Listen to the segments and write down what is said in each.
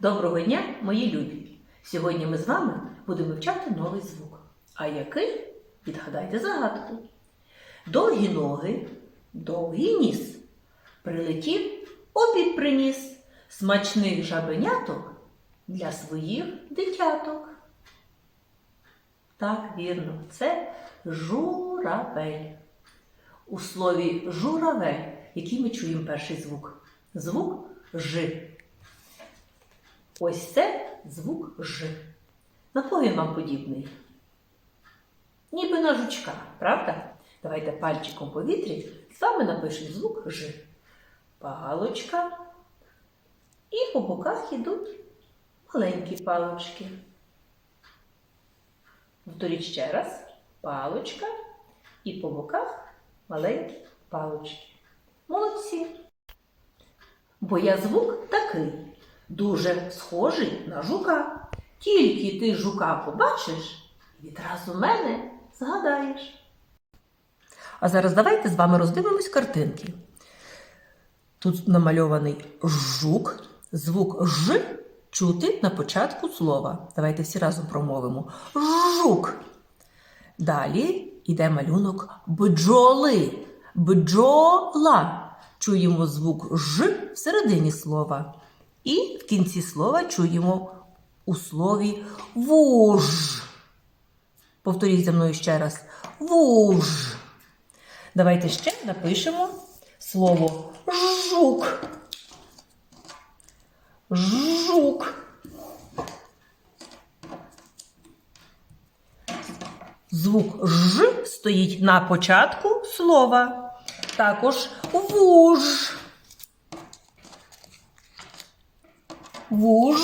Доброго дня, мої любі! Сьогодні ми з вами будемо вивчати новий звук. А який? Відгадайте загадку. Довгі ноги, довгий ніс. Прилетів, обід приніс смачних жабеняток для своїх дитяток. Так, вірно, це журавель. У слові журавель, який ми чуємо перший звук? Звук Ж. Ось це звук Ж. На кого він вам подібний? Ніби на жучка, правда? Давайте пальчиком по вітрі з вами напишемо звук Ж. Палочка. І по боках йдуть маленькі палочки. Повторіть ще раз. Палочка і по боках маленькі палочки. Молодці. Бо я звук такий, дуже схожий на жука. Тільки ти жука побачиш, відразу мене згадаєш. А зараз давайте з вами роздивимось картинки. Тут намальований жук, звук Ж чути на початку слова. Давайте всі разом промовимо. Жук. Далі йде малюнок бджоли. Бджола. Чуємо звук Ж всередині слова. І в кінці слова чуємо у слові вуж. Повторіть за мною ще раз. Вуж. Давайте ще напишемо слово жук. Жук. Звук Ж стоїть на початку слова. Також вуж. Вуж.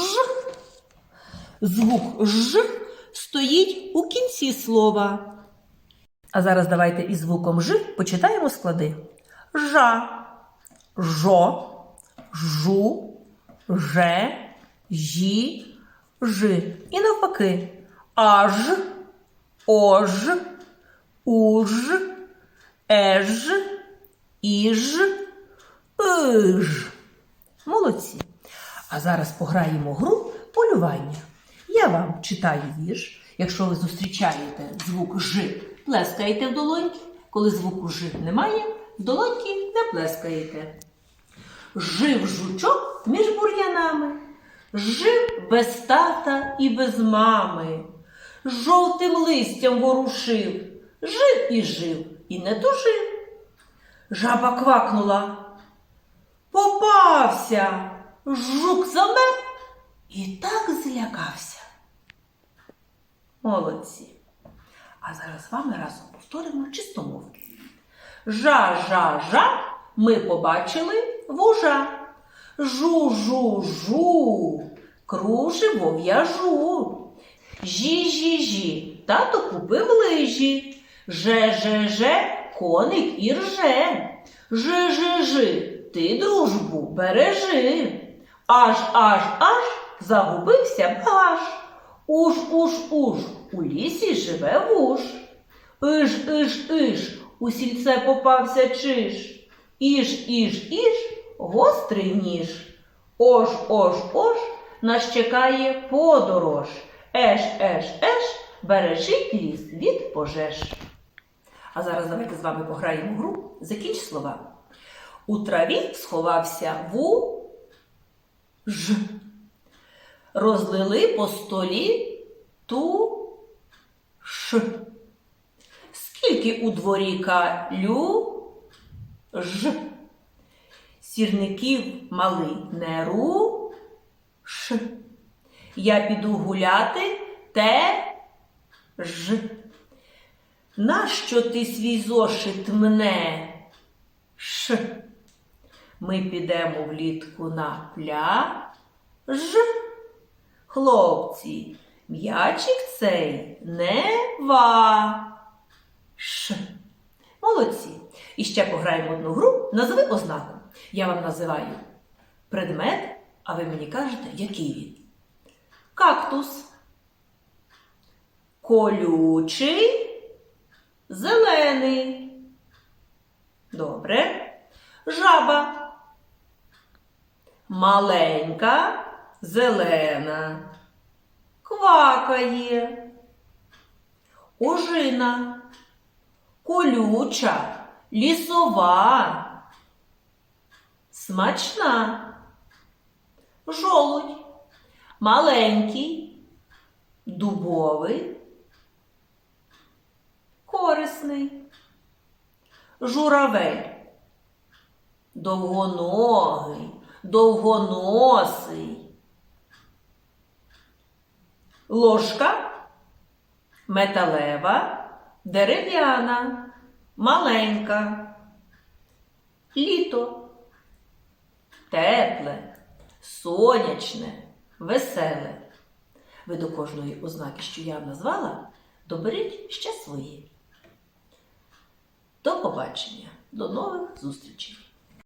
Звук Ж стоїть у кінці слова. А зараз давайте із звуком Ж почитаємо склади. Жа, жо, жу, же, жі, жи. І навпаки. Аж, ож, уж, еж, іж, иж. А зараз пограємо гру полювання. Я вам читаю вірш. Якщо ви зустрічаєте звук Ж, плескаєте в долоньки. Коли звуку Ж немає, в долоньки не плескаєте. Жив жучок між бур'янами, жив без тата і без мами, жовтим листям ворушив, жив і жив, і не дожив. Жаба квакнула. Попався, жук замер і так злякався. Молодці. А зараз з вами разом повторимо чистомовки. Жа-жа-жа ми побачили вужа. Жу-жу-жу, кружево в'яжу. Жі-жі-жі, тато купив лижі. Же-же-же, коник і рже. Жи-жи-жи, ти дружбу бережи. Аж аж аж загубився багаж. Уж уж уж у лісі живе вуж. Иж иж иж у сільце попався чиж. Іж іж іж гострий ніж. Ож ож ож нас чекає подорож. Еш еш еш бережить ліс від пожеж. А зараз давайте з вами пограємо гру. Закінч слова. У траві сховався ву ж. Розлили по столі ту ш. Скільки у дворі калю ж. Сірників малий не ру ш. Я піду гуляти те ж. Нащо ти свій зошит мне? Ш. Ми підемо влітку на пляж. Хлопці, м'ячик цей не ваш. Молодці. І ще пограємо одну гру. Назви ознаку. Я вам називаю предмет, а ви мені кажете, який він. Кактус. Колючий, зелений. Добре. Жаба. Маленька, зелена, квакає, ожина, колюча, лісова, смачна, жолудь, маленький, дубовий, корисний, журавель, довгоногий, довгоносий. Ложка металева, дерев'яна, маленька. Літо тепле, сонячне, веселе. Ви до кожної ознаки, що я назвала, доберіть ще свої. До побачення, до нових зустрічей!